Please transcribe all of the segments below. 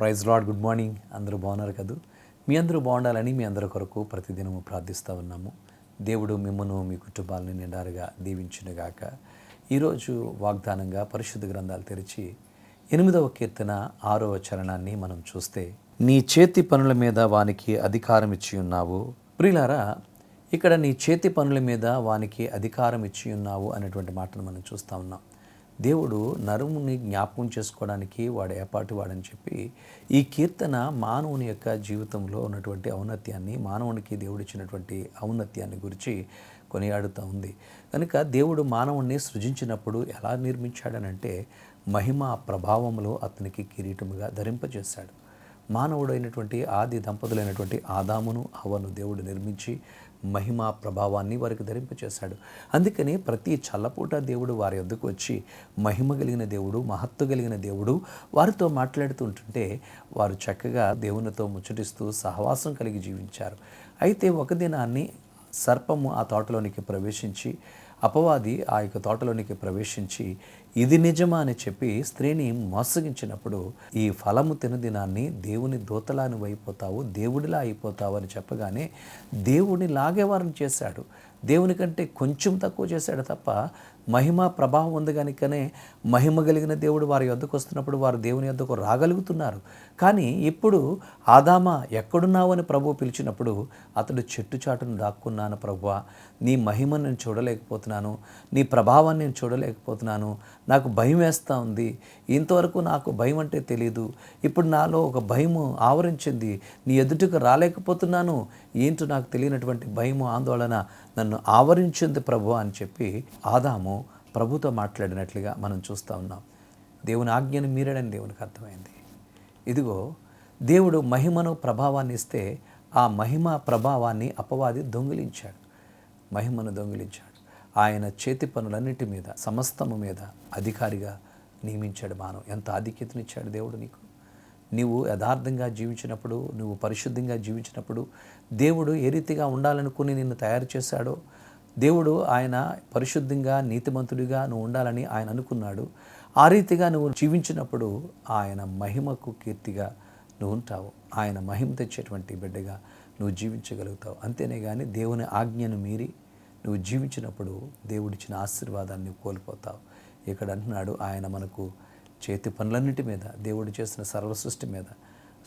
Praise lord good morning. అందరూ బాగున్నారు కదూ? మీ అందరూ బాగుండాలని మీ అందరి కొరకు ప్రతిదినము ప్రార్థిస్తూ ఉన్నాము. దేవుడు మిమ్మను మీ కుటుంబాలను నిండారుగా దీవించునుగాక. ఈరోజు వాగ్దానంగా పరిశుద్ధ గ్రంథాలు తెరిచి ఎనిమిదవ కీర్తన ఆరవ చరణాన్ని మనం చూస్తే నీ చేతి పనుల మీద వానికి అధికారం ఇచ్చి ఉన్నావు. ప్రియులారా ఇక్కడ నీ చేతి పనుల మీద వానికి అధికారం ఇచ్చి ఉన్నావు అనేటువంటి మాటను మనం చూస్తూ ఉన్నాం. దేవుడు నరుముని జ్ఞాపకం చేసుకోవడానికి వాడు ఏపాటి వాడని చెప్పి ఈ కీర్తన మానవుని యొక్క జీవితంలో ఉన్నటువంటి ఔన్నత్యాన్ని మానవునికి దేవుడిచ్చినటువంటి ఔన్నత్యాన్ని గురించి కొనియాడుతూ ఉంది. కనుక దేవుడు మానవుణ్ణి సృజించినప్పుడు ఎలా నిర్మించాడనంటే మహిమ ప్రభావంలో అతనికి కిరీటముగా ధరింపజేశాడు. మానవుడైనటువంటి ఆది దంపతులైనటువంటి ఆదామును హవను దేవుడు నిర్మించి మహిమ ప్రభావాన్ని వారికి ధరింపచేశాడు. అందుకని ప్రతి చల్లపూట దేవుడు వారి వద్దకు వచ్చి మహిమ కలిగిన దేవుడు మహత్తు కలిగిన దేవుడు వారితో మాట్లాడుతుంటుంటే వారు చక్కగా దేవునితో ముచ్చటిస్తూ సహవాసం కలిగి జీవించారు. అయితే ఒక దినాన్ని సర్పము ఆ తోటలోనికి ప్రవేశించి అపవాది ఆ యొక్క తోటలోనికి ప్రవేశించి ఇది నిజమా? అని చెప్పి స్త్రీని మోసగించినప్పుడు ఈ ఫలము తినదినాన్ని దేవుని దూతలా నువ్వు అయిపోతావు దేవుడిలా అయిపోతావు అని చెప్పగానే దేవుడిని లాగేవారిని చేశాడు. దేవుని కంటే కొంచెం తక్కువ చేశాడు తప్ప మహిమ ప్రభావం ఉంది కనుకనే మహిమ కలిగిన దేవుడు వారి యొద్దకు వస్తున్నప్పుడు వారు దేవుని యొద్దకు రాగలుగుతున్నారు. కానీ ఇప్పుడు ఆదామా ఎక్కడున్నావు అని ప్రభు పిలిచినప్పుడు అతడు చెట్టు చాటును దాక్కున్నాను ప్రభువా. నీ మహిమను నేను చూడలేకపోతున్నాను. నీ ప్రభావాన్ని నేను చూడలేకపోతున్నాను. నాకు భయం వేస్తూ ఉంది. ఇంతవరకు నాకు భయం అంటే తెలియదు ఇప్పుడు నాలో ఒక భయము ఆవరించింది. నీ ఎదుటికి రాలేకపోతున్నాను. ఏంటో నాకు తెలియనటువంటి భయము ఆందోళన నన్ను ఆవరించింది ప్రభు అని చెప్పి ఆదాము ప్రభుతో మాట్లాడినట్లుగా మనం చూస్తూ ఉన్నాం. దేవుని ఆజ్ఞను మీరడని దేవునికి అర్థమైంది. ఇదిగో దేవుడు మహిమను ప్రభావాన్ని ఇస్తే ఆ మహిమ ప్రభావాన్ని అపవాది దొంగిలించాడు. మహిమను దొంగిలించాడు. ఆయన చేతి పనులన్నిటి మీద సమస్తము మీద అధికారిగా నియమించాడు మానవ. ఎంత ఆధిక్యతనిచ్చాడు దేవుడు నీకు? నీవు యథార్థంగా జీవించినప్పుడు నువ్వు పరిశుద్ధంగా జీవించినప్పుడు దేవుడు ఏ రీతిగా ఉండాలనుకుని నిన్ను తయారు చేశాడో దేవుడు ఆయన పరిశుద్ధంగా నీతిమంతుడిగా నువ్వు ఉండాలని ఆయన అనుకున్నాడు. ఆ రీతిగా నువ్వు జీవించినప్పుడు ఆయన మహిమకు కీర్తిగా నువ్వు ఉంటావు. ఆయన మహిమ తెచ్చేటువంటి బిడ్డగా నువ్వు జీవించగలుగుతావు. అంతేనే కానీ దేవుని ఆజ్ఞను మీరి నువ్వు జీవించినప్పుడు దేవుడిచ్చిన ఆశీర్వాదాన్ని కోల్పోతావు. ఇక్కడ అంటున్నాడు ఆయన మనకు చేతి పనులన్నిటి మీద దేవుడు చేసిన సర్వ సృష్టి మీద.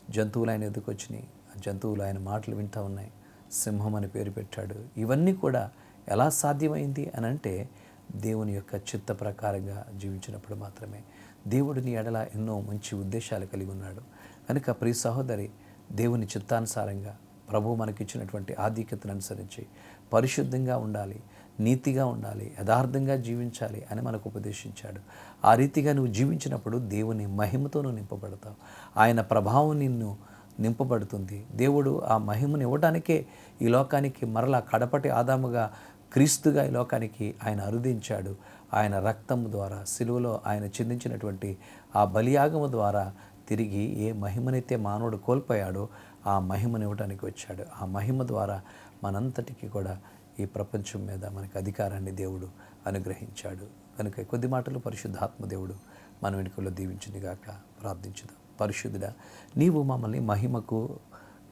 జంతువులు ఆయన ఎదుకు వచ్చినాయి. ఆ జంతువులు ఆయన మాటలు వింటూ ఉన్నాయి. సింహం అని పేరు పెట్టాడు. ఇవన్నీ కూడా ఎలా సాధ్యమైంది అని అంటే దేవుని యొక్క చిత్త ప్రకారంగా జీవించినప్పుడు మాత్రమే. దేవుడిని ఎడల ఎన్నో మంచి ఉద్దేశాలు కలిగి ఉన్నాడు. కనుక ప్రియ సహోదరి దేవుని చిత్తానుసారంగా ప్రభు మనకిచ్చినటువంటి ఆధిక్యతను అనుసరించి పరిశుద్ధంగా ఉండాలి నీతిగా ఉండాలి యథార్థంగా జీవించాలి అని మనకు ఉపదేశించాడు. ఆ రీతిగా నువ్వు జీవించినప్పుడు దేవుని మహిమతో నువ్వు నింపబడతావు. ఆయన ప్రభావం నిన్ను నింపబడుతుంది. దేవుడు ఆ మహిమను ఇవ్వడానికే ఈ లోకానికి మరలా కడపటి ఆదాముగా క్రీస్తుగా ఈ లోకానికి ఆయన అరుదించాడు. ఆయన రక్తము ద్వారా సిలువలో ఆయన చిందించినటువంటి ఆ బలియాగము ద్వారా తిరిగి ఏ మహిమనైతే మానవుడు కోల్పోయాడో ఆ మహిమను ఇవ్వటానికి వచ్చాడు. ఆ మహిమ ద్వారా మనంతటికీ కూడా ఈ ప్రపంచం మీద మనకు అధికారాన్ని దేవుడు అనుగ్రహించాడు. కనుక కొద్ది మాటలు పరిశుద్ధాత్మ దేవుడు మన వెనుకల్లో దీవించిందిగాక ప్రార్థించుదాం. పరిశుద్ధుడా నీవు మమ్మల్ని మహిమకు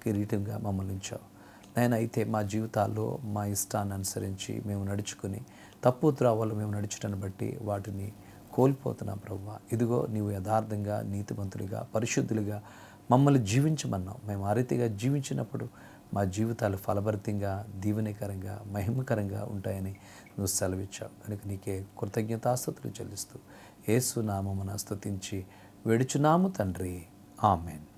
కిరీటంగా మమ్మల్ని ఉంచావు. నేను అయితే మా జీవితాల్లో మా ఇష్టాన్ని అనుసరించి మేము నడుచుకుని తప్పు త్రావాలు మేము నడుచుటను బట్టి వాటిని కోల్పోతున్నాం ప్రభు ఇదిగో నీవు యథార్థంగా నీతిమంతులుగా పరిశుద్ధులుగా మమ్మల్ని జీవించమన్నావు. మేము ఆ రీతిగా జీవించినప్పుడు మా జీవితాలు ఫలభరితంగా దీవెనకరంగా మహిమకరంగా ఉంటాయని నువ్వు సెలవిచ్చావు. కనుక నీకే కృతజ్ఞతాస్తుతులు చెల్లిస్తూ ఏసునామమున స్తుతించి వేడుచున్నాము తండ్రి. ఆమెన్.